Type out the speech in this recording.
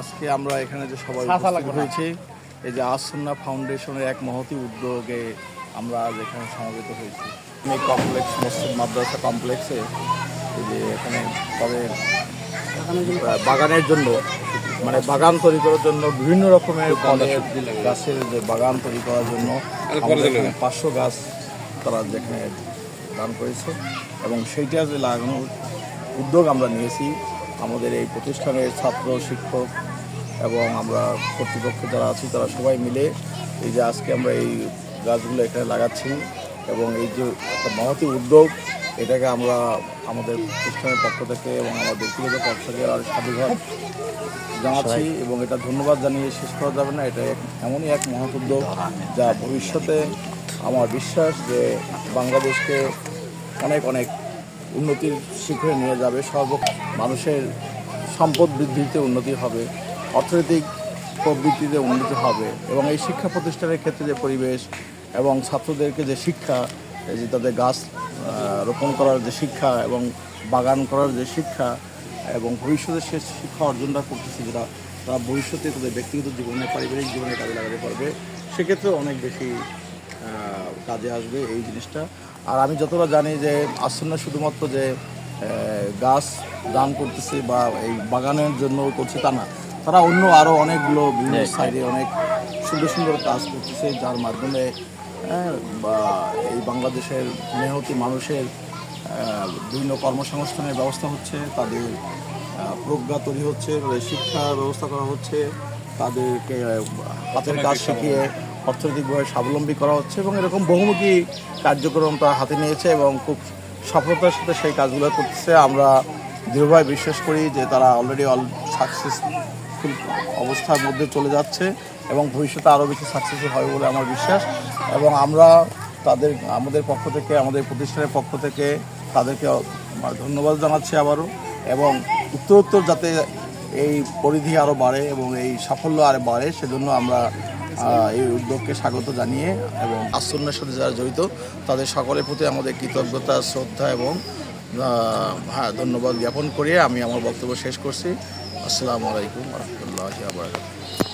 আজকে আমরা এখানে যে সবাই উপস্থিত হয়েছি এই যে আসন্না ফাউন্ডেশনের এক মহতি উদ্যোগে আমরা আজ এখানে সমবেত হয়েছি। এই কমপ্লেক্স মসজিদ মাদ্রাসা কমপ্লেক্সে এই যে এখানে তাদের বাগানের জন্য মানে বাগান তৈরি করার জন্য বিভিন্ন রকমের ফলের গাছের যে বাগান তৈরি করার জন্য পাঁচশো গাছ তারা যেখানে দান করেছে এবং সেইটা যে লাগানোর উদ্যোগ আমরা নিয়েছি। আমাদের এই প্রতিষ্ঠানের ছাত্র শিক্ষক এবং আমরা কর্তৃপক্ষ যারা আছি তারা সবাই মিলে এই যে আজকে আমরা এই গাছগুলো এখানে লাগাচ্ছি এবং এই যে একটা মহতি উদ্যোগ এটাকে আমরা আমাদের প্রতিষ্ঠানের পক্ষ থেকে এবং আমার ব্যক্তিগত পক্ষ থেকে আর সাধুঘাট জানাচ্ছি এবং এটা ধন্যবাদ জানিয়ে শেষ করা যাবে না। এটা এমনই এক মহৎ উদ্যোগ যা ভবিষ্যতে আমার বিশ্বাস যে বাংলাদেশকে অনেক অনেক উন্নতির শিখরে নিয়ে যাবে, সর্ব মানুষের সম্পদ বৃদ্ধিতে উন্নতি হবে, অর্থনৈতিক প্রবৃত্তিতে উন্নতি হবে এবং এই শিক্ষা প্রতিষ্ঠানের ক্ষেত্রে যে পরিবেশ এবং ছাত্রদেরকে যে শিক্ষা যে তাদের গাছ রোপণ করার যে শিক্ষা এবং বাগান করার যে শিক্ষা এবং ভবিষ্যতে সে শিক্ষা অর্জনটা করতেছে যেটা তারা ভবিষ্যতে তাদের ব্যক্তিগত জীবনে, পারিবারিক জীবনে কাজে লাগাতে পারবে সেক্ষেত্রে অনেক বেশি কাজে আসবে এই জিনিসটা। আর আমি যতটা জানি যে আসন্ন শুধুমাত্র যে গাছ দান করতেছে বা এই বাগানের জন্য করছে তা না তারা অন্য আরও অনেকগুলো বিভিন্ন সাইডে অনেক সুন্দর সুন্দর কাজ করতেছে যার মাধ্যমে হ্যাঁ, বা এই বাংলাদেশের মেহতি মানুষের বিভিন্ন কর্মসংস্থানের ব্যবস্থা হচ্ছে তাদের প্রজ্ঞা তৈরি হচ্ছে শিক্ষার ব্যবস্থা করা হচ্ছে তাদেরকে হাতের কাজ শিখিয়ে অর্থনৈতিকভাবে স্বাবলম্বী করা হচ্ছে এবং এরকম বহুমুখী কার্যক্রম তারা হাতে নিয়েছে এবং খুব সফলতার সাথে সেই কাজগুলো করতেছে। আমরা দৃঢ়ভাবে বিশ্বাস করি যে তারা অলরেডি অল সাকসেসফুল অবস্থার মধ্যে চলে যাচ্ছে এবং ভবিষ্যতে আরও বেশি সাকসেসফুল হবে বলে আমার বিশ্বাস এবং আমরা তাদের, আমাদের পক্ষ থেকে, আমাদের প্রতিষ্ঠানের পক্ষ থেকে তাদেরকে ধন্যবাদ জানাচ্ছি আবারও এবং উত্তরোত্তর যাতে এই পরিধি আরও বাড়ে এবং এই সাফল্য আরও বাড়ে, সেজন্য আমরা এই উদ্যোগকে স্বাগত জানিয়ে এবং আশ্রমের সাথে যারা জড়িত, তাদের সকলের প্রতি আমাদের কৃতজ্ঞতা, শ্রদ্ধা এবং হ্যাঁ ধন্যবাদ জ্ঞাপন করিয়ে আমি আমার বক্তব্য শেষ করছি। আসসালামু আলাইকুম রহমতুল্লাহ